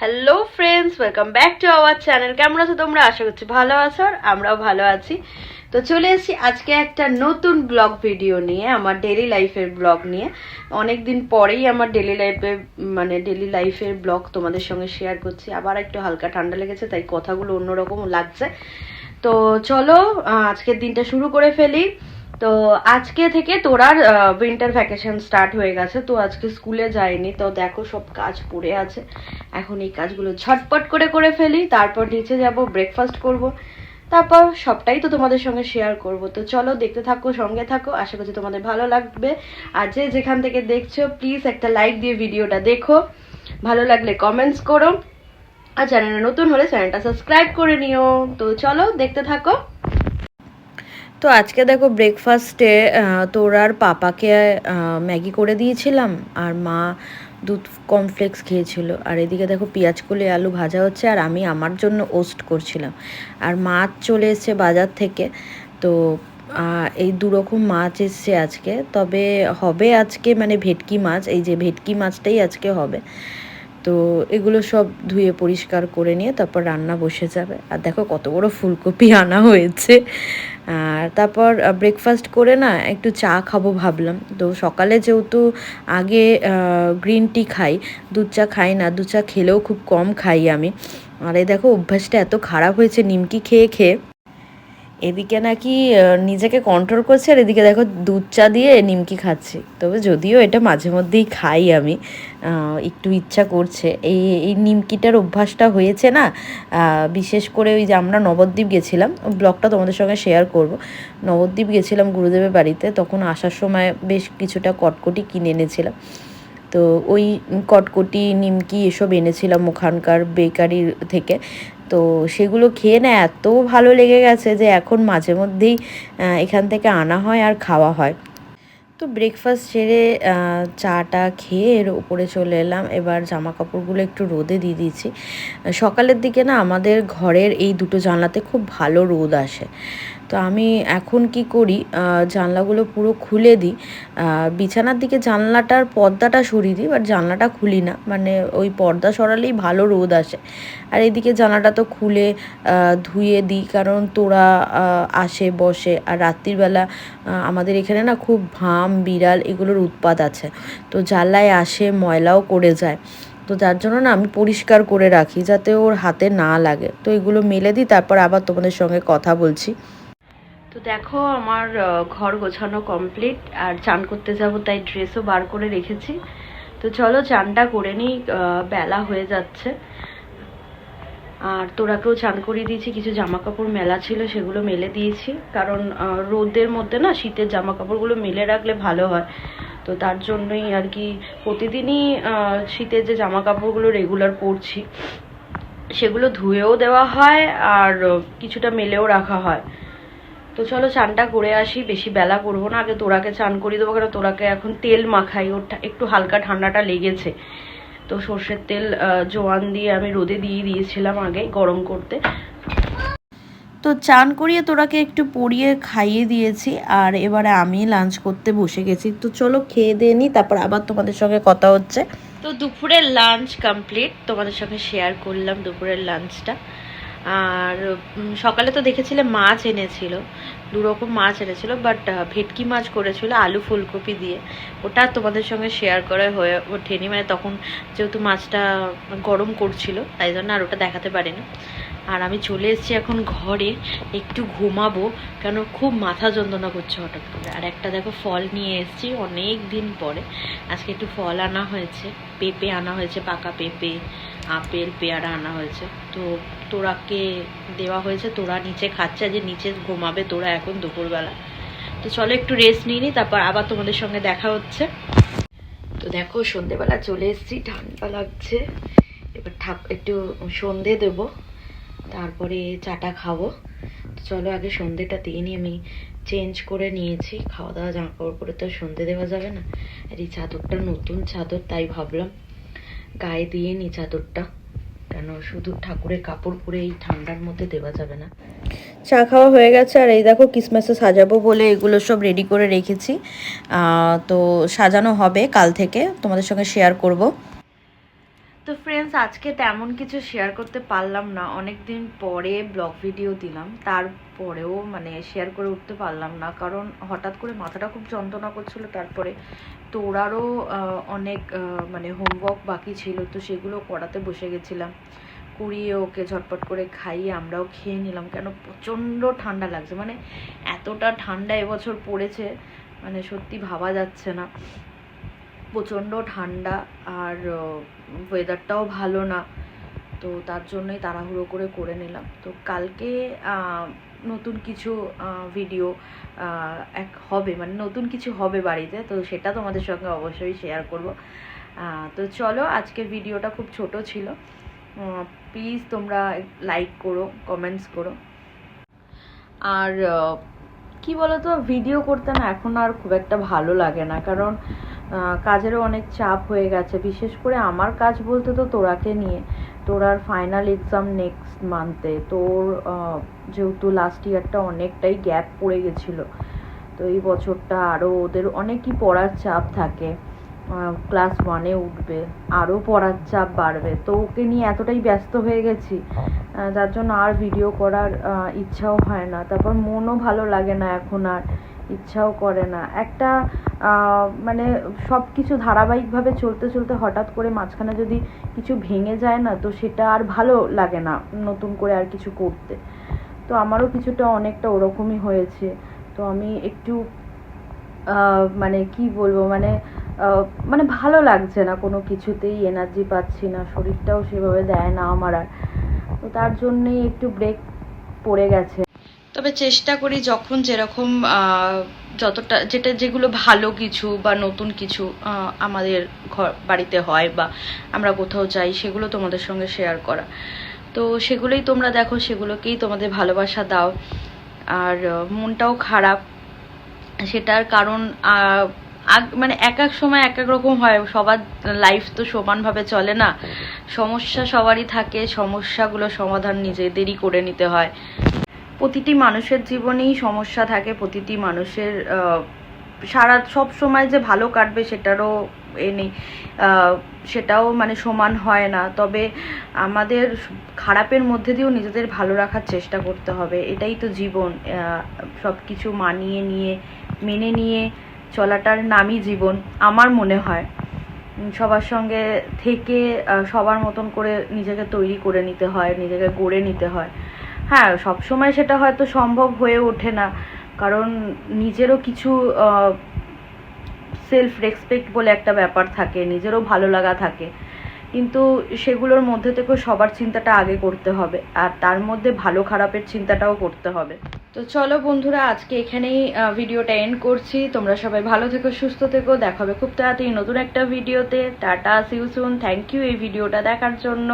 Hello friends welcome back to our channel কেমন আছো তোমরা? আশা করছি ভালো আছো আর আমরাও ভালো আছি। তো চলে এসেছি আজকে একটা নতুন ব্লগ ভিডিও নিয়ে, আমার ডেলি লাইফের ব্লগ নিয়ে। অনেক দিন পরেই আমার ডেলি লাইফে মানে ডেলি লাইফের ব্লগ তোমাদের সঙ্গে শেয়ার করছি। আবার একটু হালকা ঠান্ডা লেগেছে, তাই কথাগুলো অন্যরকম লাগছে। তো চলো আজকের দিনটা শুরু করে ফেলি। তো আজকে থেকে তোরার উইন্টার ভ্যাকেশন স্টার্ট হয়ে গেছে, তো আজকে স্কুলে যায়নি তো দেখো সব কাজ পড়ে আছে। এখন এই কাজগুলো ঝটপট করে করে ফেলি, তারপর নিচে যাব ব্রেকফাস্ট করব, তারপর সবটাই তো তোমাদের সঙ্গে শেয়ার করব। তো চলো দেখতে থাকো, সঙ্গে থাকো, আশা করছি তোমাদের ভালো লাগবে। আর যে যেখান থেকে দেখছ প্লিজ একটা লাইক দিয়ে ভিডিওটা দেখো। ভালো লাগলে কমেন্টস করো। আর চ্যানেলে নতুন হলে চ্যানেলটা সাবস্ক্রাইব করে নিও। তো চলো দেখতে থাকো। তো আজকে দেখো ব্রেকফাস্টে তোর আর পাপাকে ম্যাগি করে দিয়েছিলাম, আর মা দুধ কমফ্লেক্স খেয়েছিল। আর এদিকে দেখো পেঁয়াজ কলি, আলু ভাজা হচ্ছে, আর আমি আমার জন্য ওস্ট করছিলাম। আর মাছ চলে এসছে বাজার থেকে, তো এই দুরকম মাছ এসছে আজকে। তবে হবে আজকে মানে ভেটকি মাছ, এই যে ভেটকি মাছটাই আজকে হবে। তো এগুলো সব ধুয়ে পরিষ্কার করে নিয়ে তারপর রান্না বসে যাবে। আর দেখো কত বড় ফুলকপি আনা হয়েছে। আর তারপর ব্রেকফাস্ট করে না একটু চা খাব ভাবলাম। তো সকালে যেহেতু আগে গ্রিন টি খাই, দুধ চা খাই না, দুধ চা খেলেও খুব কম খাই আমি। আর এই দেখো অভ্যাসটা এত খারাপ হয়েছে, নিমকি খেয়ে খেয়ে। এদিকে নাকি নিজেকে কন্ট্রোল করছে আর এদিকে দেখো দুধ চা দিয়ে নিমকি খাচ্ছি। তবে যদিও এটা মাঝে মধ্যেই খাই আমি একটু ইচ্ছা করছে। এই এই নিমকিটার অভ্যাসটা হয়েছে না বিশেষ করে ওই যে আমরা নবদ্বীপ গেছিলাম, ব্লগটা তোমাদের সঙ্গে শেয়ার করব। নবদ্বীপ গেছিলাম গুরুদেবের বাড়িতে, তখন আসার সময় বেশ কিছুটা কটকটি কিনে এনেছিলাম। তো ওই কটকটি, নিমকি এসব এনেছিলাম ওখানকার বেকারি থেকে। তো সেগুলো খেয়ে না এত ভালো লেগে গেছে যে এখন মাঝে মধ্যেই এখান থেকে আনা হয় আর খাওয়া হয়। তো ব্রেকফাস্ট সেরে চাটা খেয়ে এর উপরে চলে এলাম। এবার জামা কাপড়গুলো একটু রোদে দিয়ে দিয়েছি। সকালের দিকে না আমাদের ঘরের এই দুটো জানলাতে খুব ভালো রোদ আসে। তো আমি এখন কি করি জানলাগুলো পুরো খুলে দিই। বিছানার দিকে জানলাটার পর্দাটা সরিয়ে দিই বাট জানলাটা খুলি না। মানে ওই পর্দা সরালেই ভালো রোদ আসে। আর এদিকে জানলাটা তো খুলে ধুয়ে দিই, কারণ তোরা আসে, বসে। আর রাত্রিবেলা আমাদের এখানে না খুব ভাম বিড়াল এগুলোর উৎপাত আছে। তো জানলায় আসে, ময়লাও করে যায়। তো যার জন্য না আমি পরিষ্কার করে রাখি যাতে ওর হাতে না লাগে। তো এগুলো মেলে দিই, তারপর আবার তোমাদের সঙ্গে কথা বলছি। তো দেখো, আমার ঘর গোছানো কমপ্লিট আর চান করতে যাব, তাই ড্রেসও বার করে রেখেছি। তো চলো, চানটা করে নিই বেলা হয়ে যাচ্ছে। আর তোরাকেও চান করিয়ে দিয়েছি, কিছু জামা কাপড় মেলা ছিল, সেগুলো মেলে দিয়েছি। কারণ রোদের মধ্যে না শীতের জামা কাপড়গুলো মেলে রাখলে ভালো হয়। তো তার জন্যই আর কি প্রতিদিনই শীতের যে জামা কাপড়গুলো রেগুলার পরছি, সেগুলো ধুয়েও দেওয়া হয় আর কিছুটা মেলেও রাখা হয়। তো চলো চানটা করে আসি, বেশি বেলা করব না, আগে তোরাকে চান করিয়ে দেবো, কারণ তোরাকে এখন তেল মাখাই, ওর একটু হালকা ঠান্ডাটা লেগেছে। তো সর্ষের তেল জোয়ান দিয়ে আমি রোদে দিয়ে দিয়েছিলাম আগে গরম করতে। তো চান করিয়ে তোরাকে একটু পরিয়ে খাইয়ে দিয়েছি আর এবারে আমি লাঞ্চ করতে বসে গেছি। তো চলো খেয়ে দিয়ে নিই তারপর আবার তোমাদের সঙ্গে কথা হচ্ছে। তো দুপুরের লাঞ্চ কমপ্লিট তোমাদের সঙ্গে শেয়ার করলাম দুপুরের লাঞ্চটা আর সকালে তো দেখেছিলে মাছ এনেছিল। দু রকম মাছ এনেছিল বাট ভেটকি মাছ করেছিল আলু ফুলকপি দিয়ে। ওটা তোমাদের সঙ্গে শেয়ার করা হয়ে ওঠেনি মানে তখন যেহেতু মাছটা গরম করছিল, তাই জন্য আর ওটা দেখাতে পারিনি। আর আমি চলে এসেছি এখন ঘরে, একটু ঘুমাবো, কেন খুব মাথা যন্ত্রণা করছে হঠাৎ করে। আর একটা দেখো ফল নিয়ে এসেছি অনেক দিন পরে। আজকে একটু ফল আনা হয়েছে, পেঁপে আনা হয়েছে, পাকা পেঁপে, আপেল, পেয়ারা আনা হয়েছে। তো তোরাকে দেওয়া হয়েছে, তোরা নিচে খাচ্ছে, যে নিচে ঘুমাবে তোরা এখন দুপুরবেলা। তো চলো একটু রেস্ট নিয়ে নিই তারপর আবার তোমাদের সঙ্গে দেখা হচ্ছে। তো দেখো, সন্ধেবেলা চলে এসেছি, ঠান্ডা লাগছে। এবার ঠাক, একটু সন্ধে দেব, তারপরে চাটা খাব। তো চলো আগে সন্ধেটা দিয়ে নিয়ে আমি চেঞ্জ করে নিয়েছি। খাওয়া দাওয়া জামা কাপড় পরে তো সন্ধে দেওয়া যাবে না। আর এই চাদরটা নতুন চাদর, তাই ভাবলাম গায়ে দিয়ে নি চাদরটা। কেন? শুধু ঠাকুরের কাপড় পরে এই ঠান্ডার মধ্যে দেওয়া যাবে না। চা খাওয়া হয়ে গেছে আর এই দেখো ক্রিসমাসে সাজাবো বলে এগুলো সব রেডি করে রেখেছি। তো সাজানো হবে কাল থেকে। তোমাদের সঙ্গে শেয়ার করব। তো ফ্রেন্ডস আজকে তেমন কিছু শেয়ার করতে পারলাম না। অনেক দিন পরে ব্লগ ভিডিও দিলাম। তারপরেও মানে শেয়ার করে উঠতে পারলাম না। কারণ হঠাৎ করে মাথাটা খুব যন্ত্রণা করছিল। তারপরে তো ওরারও অনেক মানে হোমওয়ার্ক বাকি ছিল। তো সেগুলো করাতে বসে গেছিলাম। কুড়িয়ে ওকে ঝটপট করে খাইয়ে আমরাও খেয়ে নিলাম। কেন প্রচণ্ড ঠান্ডা লাগছে। মানে এতটা ঠান্ডা এবছর পড়েছে। মানে সত্যি ভাবা যাচ্ছে না। প্রচণ্ড ঠান্ডা আর ওয়েদারটাও ভালো না। তো তার জন্যই তাড়াহুড়ো করে করে নিলাম। তো কালকে নতুন কিছু ভিডিও এক হবে মানে নতুন কিছু হবে বাড়িতে, তো সেটা তোমাদের সঙ্গে অবশ্যই শেয়ার করব। তো চলো আজকে ভিডিওটা খুব ছোট ছিল। প্লিজ তোমরা লাইক করো কমেন্টস করো। আর কি বলতো ভিডিও করতে না এখন আর খুব একটা ভালো লাগে না। কারণ কাজেরও অনেক চাপ হয়ে গেছে। বিশেষ করে আমার কাজ বলতে তো তোরাকে নিয়ে। তোরার ফাইনাল এক্সাম নেক্সট মান্থে তোর যেহেতু লাস্ট ইয়ারটা অনেকটাই গ্যাপ পড়ে গেছিল তো এই বছরটা আরও ওদের অনেকই পড়ার চাপ থাকে। ক্লাস ওয়ানে উঠবে আরও পড়ার চাপ বাড়বে। তো ওকে নিয়ে এতটাই ব্যস্ত হয়ে গেছি আহ, যার জন্য আর ভিডিও করার ইচ্ছাও হয় না। তারপর মনও ভালো লাগে না এখন আর ইচ্ছাও করে না। একটা মানে সব কিছু ধারাবাহিকভাবে চলতে চলতে হঠাৎ করে মাঝখানে যদি কিছু ভেঙে যায় না, তো সেটা আর ভালো লাগে না নতুন করে আর কিছু করতে। তো আমারও কিছুটা অনেকটা ওরকমই হয়েছে। তো আমি একটু মানে কি বলব মানে মানে ভালো লাগছে না কোনো কিছুতেই এনার্জি পাচ্ছি না, শরীরটাও সেভাবে দেয় না আমার আর। তো তার জন্যেই একটু ব্রেক পড়ে গেছে। তবে চেষ্টা করি যখন যেরকম যতটা যেটা যেগুলো ভালো কিছু বা নতুন কিছু আমাদের ঘর বাড়িতে হয় বা আমরা কোথাও যাই সেগুলো তোমাদের সঙ্গে শেয়ার করা। তো সেগুলোই তোমরা দেখো সেগুলোকেই তোমাদের ভালোবাসা দাও। আর মনটাও খারাপ। সেটার কারণ মানে এক এক সময় এক এক রকম হয়। সবার লাইফ তো সমানভাবে চলে না। সমস্যা সবারই থাকে। সমস্যাগুলো সমাধান নিজেদেরই করে নিতে হয়। প্রতিটি মানুষের জীবনেই সমস্যা থাকে, প্রতিটি মানুষের সারা, সব সময় যে ভালো কাটবে সেটারও এ নেই। সেটাও মানে সমান হয় না। তবে আমাদের খারাপের মধ্যে দিয়েও নিজেদের ভালো রাখার চেষ্টা করতে হবে। এটাই তো জীবন। সব কিছু মানিয়ে নিয়ে, মেনে নিয়ে চলাটার নামই জীবন, আমার মনে হয়। সবার সঙ্গে থেকে সবার মতন করে নিজেকে তৈরি করে নিতে হয়, নিজেকে গড়ে নিতে হয়। হ্যাঁ সব সময় সেটা হয়তো সম্ভব হয়ে ওঠে না। কারণ নিজেরও কিছু সেলফ রেসপেক্ট বলে একটা ব্যাপার থাকে, নিজেরও ভালো লাগা থাকে। কিন্তু সেগুলোর মধ্যে থেকেও সবার চিন্তাটা আগে করতে হবে, আর তার মধ্যে ভালো খারাপের চিন্তাটাও করতে হবে। তো চলো বন্ধুরা, আজকে এখানেই ভিডিওটা এন্ড করছি। তোমরা সবাই ভালো থেকো, সুস্থ থেকো। দেখাবে খুব তাড়াতাড়ি নতুন একটা ভিডিওতে tata see you soon thank you এই ভিডিওটা দেখার জন্য।